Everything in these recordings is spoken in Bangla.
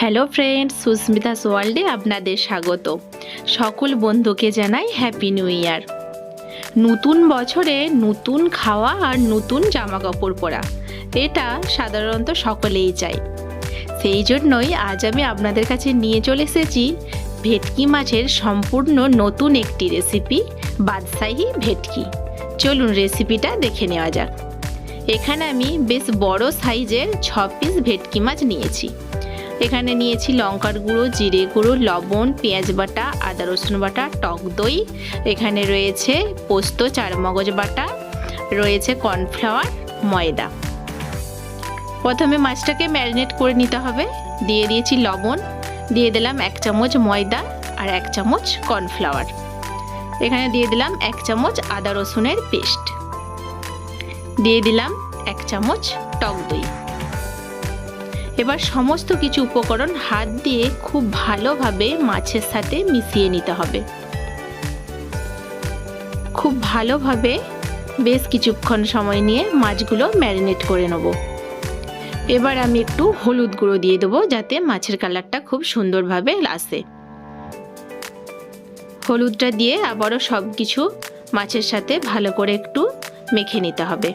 হ্যালো ফ্রেন্ডস সুস্মিতাস ওয়ার্ল্ডে আপনাদের স্বাগত। সকল বন্ধুকে জানাই হ্যাপি নিউ ইয়ার নতুন বছরে নতুন খাওয়া আর নতুন জামা কাপড় পরা, এটা সাধারণত সকলেই চায়। সেই জন্যই আজ আমি আপনাদের কাছে নিয়ে চলে এসেছি ভেটকি মাছের সম্পূর্ণ নতুন একটি রেসিপি বাদশাহী ভেটকি। চলুন রেসিপিটা দেখে নেওয়া যাক। এখানে আমি বেশ বড় সাইজের ছ পিস ভেটকি মাছ নিয়েছি। এখানে নিয়েছি লঙ্কার গুঁড়ো, জিরে গুঁড়ো, লবণ, পেঁয়াজ বাটা, আদা রসুন বাটা, টক দই। এখানে রয়েছে পোস্ত, চারমগজ বাটা, রয়েছে কর্নফ্লাওয়ার, ময়দা। প্রথমে মাছটাকে ম্যারিনেট করে নিতে হবে। দিয়ে দিয়েছি লবণ, দিয়ে দিলাম এক চামচ ময়দা আর এক চামচ কর্নফ্লাওয়ার। এখানে দিয়ে দিলাম এক চামচ আদা রসুনের পেস্ট। দিয়ে দিলাম এক চামচ টক দই। এবার সমস্ত কিছু উপকরণ হাত দিয়ে খুব ভালোভাবে মাছের সাথে মিশিয়ে নিতে হবে। খুব ভালোভাবে বেশ কিছুক্ষণ সময় নিয়ে মাছগুলো ম্যারিনেট করে নেব। এবার আমি একটু হলুদ গুঁড়ো দিয়ে দেবো যাতে মাছের কালারটা খুব সুন্দরভাবে আসে। হলুদটা দিয়ে আবারও সব কিছু মাছের সাথে ভালো করে একটু মেখে নিতে হবে।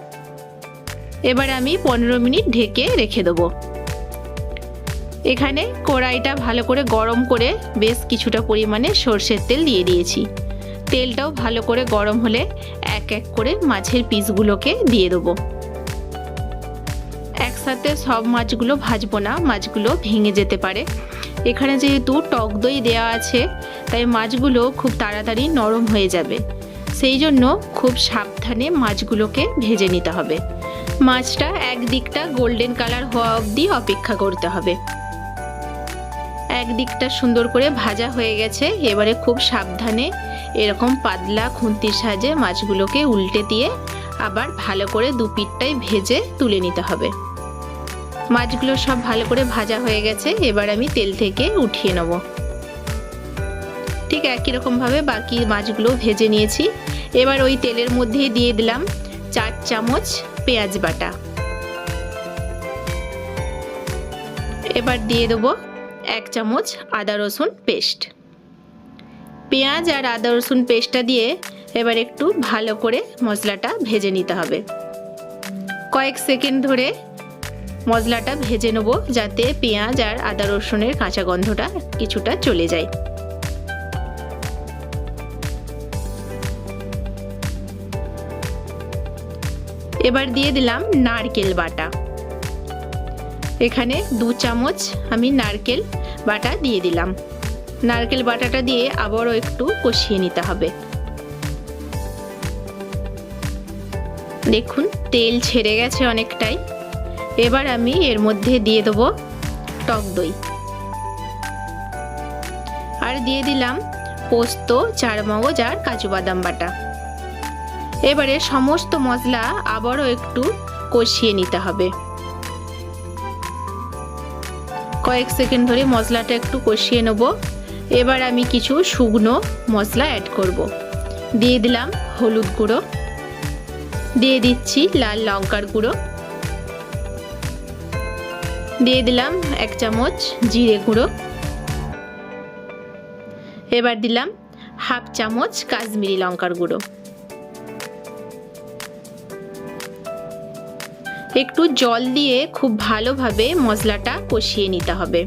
এবার আমি পনেরো মিনিট ঢেকে রেখে দেবো। এখানে কড়াইটা ভালো করে গরম করে বেশ কিছুটা পরিমাণে সর্ষের তেল দিয়ে দিয়েছি। তেলটাও ভালো করে গরম হলে এক এক করে মাছের পিসগুলোকে দিয়ে দেবো। একসাথে সব মাছগুলো ভাজবো না, মাছগুলো ভেঙে যেতে পারে। এখানে যেহেতু টক দই দেওয়া আছে, তাই মাছগুলো খুব তাড়াতাড়ি নরম হয়ে যাবে। সেই জন্য খুব সাবধানে মাছগুলোকে ভেজে নিতে হবে। মাছটা একদিকটা গোল্ডেন কালার হওয়া অবধি অপেক্ষা করতে হবে। একদিকটা সুন্দর করে ভাজা হয়ে গেছে। এবারে খুব সাবধানে এরকম পাতলা খুন্তির সাহায্যে মাছগুলোকে উল্টে দিয়ে আবার ভালো করে দু পিঠটাই ভেজে তুলে নিতে হবে। মাছগুলো সব ভালো করে ভাজা হয়ে গেছে। এবার আমি তেল থেকে উঠিয়ে নেব। ঠিক একই রকমভাবে বাকি মাছগুলো ভেজে নিয়েছি। এবার ওই তেলের মধ্যে দিয়ে দিলাম চার চামচ পেঁয়াজ বাটা। এবার দিয়ে দেবো এক চামচ আদা রসুন পেস্ট। পেঁয়াজ আর আদা রসুন পেস্টটা দিয়ে এবার একটু ভালো করে মশলাটা ভেজে নিতে হবে। কয়েক সেকেন্ড ধরে মশলাটা ভেজে নেব যাতে পেঁয়াজ আর আদা রসুনের কাঁচা গন্ধটা কিছুটা চলে যায়। এবার দিয়ে দিলাম নারকেল বাটা। এখানে দু চামচ আমি নারকেল বাটা দিয়ে দিলাম। নারকেল বাটাটা দিয়ে আবারও একটু কষিয়ে নিতে হবে। দেখুন, তেল ছেড়ে গেছে অনেকটাই। এবার আমি এর মধ্যে দিয়ে দেবো টক দই। আর দিয়ে দিলাম পোস্ত, চারমগজ আর কাজু বাদাম বাটা। এবারে সমস্ত মশলা আবারও একটু কষিয়ে নিতে হবে। কয়েক সেকেন্ড ধরে মশলাটা একটু কষিয়ে নেব। এবার আমি কিছু শুকনো মশলা অ্যাড করব। দিয়ে দিলাম হলুদ গুঁড়ো। দিয়ে দিচ্ছি লাল লঙ্কার গুঁড়ো। দিয়ে দিলাম এক চামচ জিরে গুঁড়ো। এবার দিলাম হাফ চামচ কাশ্মীরি লঙ্কার গুঁড়ো। একটু জল দিয়ে খুব ভালোভাবে মশলাটা কষিয়ে নিতে হবে।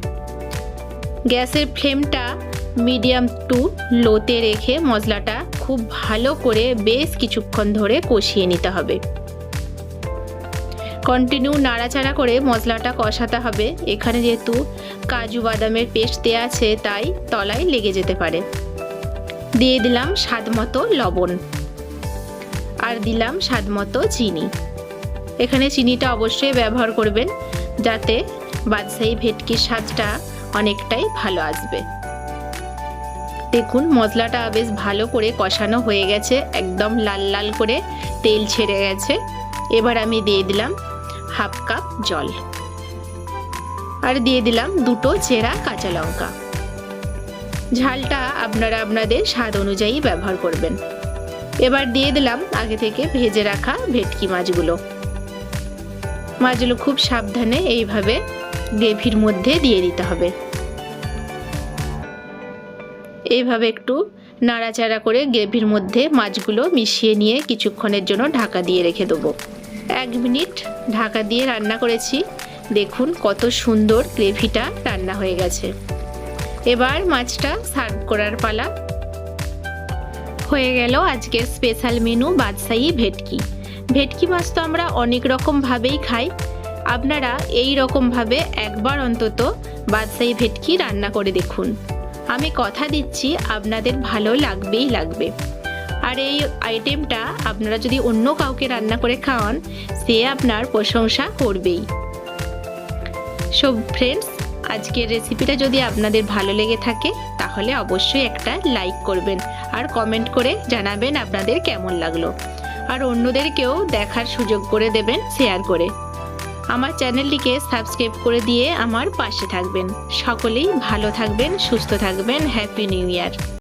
গ্যাসের ফ্লেমটা মিডিয়াম টু লোতে রেখে মশলাটা খুব ভালো করে বেশ কিছুক্ষণ ধরে কষিয়ে নিতে হবে। কন্টিনিউ নাড়াচাড়া করে মশলাটা কষাতে হবে। এখানে যেহেতু কাজু বাদামের পেস্ট দেওয়া আছে, তাই তলায় লেগে যেতে পারে। দিয়ে দিলাম স্বাদ মতো লবণ। আর দিলাম স্বাদ মতো চিনি। এখানে চিনিটা অবশ্যই ব্যবহার করবেন, যাতে বাদশাহী ভেটকির স্বাদটা অনেকটাই ভালো আসবে। দেখুন, মশলাটা বেশ ভালো করে কষানো হয়ে গেছে, একদম লাল লাল করে তেল ছেড়ে গেছে। এবার আমি দিয়ে দিলাম হাফ কাপ জল। আর দিয়ে দিলাম দুটো চেরা কাঁচা লঙ্কা। ঝালটা আপনারা আপনাদের স্বাদ অনুযায়ী ব্যবহার করবেন। এবার দিয়ে দিলাম আগে থেকে ভেজে রাখা ভেটকি মাছগুলো। মাছগুলো খুব সাবধানে এইভাবে গ্রেভির মধ্যে দিয়ে দিতে হবে। এইভাবে একটু নাড়াচাড়া করে গ্রেভির মধ্যে মাছগুলো মিশিয়ে নিয়ে কিছুক্ষণের জন্য ঢাকা দিয়ে রেখে দেবো। এক মিনিট ঢাকা দিয়ে রান্না করেছি। দেখুন কত সুন্দর গ্রেভিটা রান্না হয়ে গেছে। এবার মাছটা সার্ভ করার পালা। হয়ে গেল আজকের স্পেশাল মেনু বাদশাহী ভেটকি। ভেটকি মাছ তো আমরা অনেক রকমভাবেই খাই। আপনারা এই রকমভাবে একবার অন্তত বাদশাহী ভেটকি রান্না করে দেখুন। আমি কথা দিচ্ছি, আপনাদের ভালো লাগবেই লাগবে। আর এই আইটেমটা আপনারা যদি অন্য কাউকে রান্না করে খাওয়ান, সে আপনার প্রশংসা করবেই। সব ফ্রেন্ডস আজকের রেসিপিটা যদি আপনাদের ভালো লেগে থাকে, তাহলে অবশ্যই একটা লাইক করবেন। আর কমেন্ট করে জানাবেন আপনাদের কেমন লাগল। আর অন্যদেরকেও দেখার সুযোগ করে দেবেন শেয়ার করে। আমার চ্যানেলটিকে সাবস্ক্রাইব করে দিয়ে আমার পাশে থাকবেন। সকলেই ভালো থাকবেন, সুস্থ থাকবেন হ্যাপি নিউ ইয়ার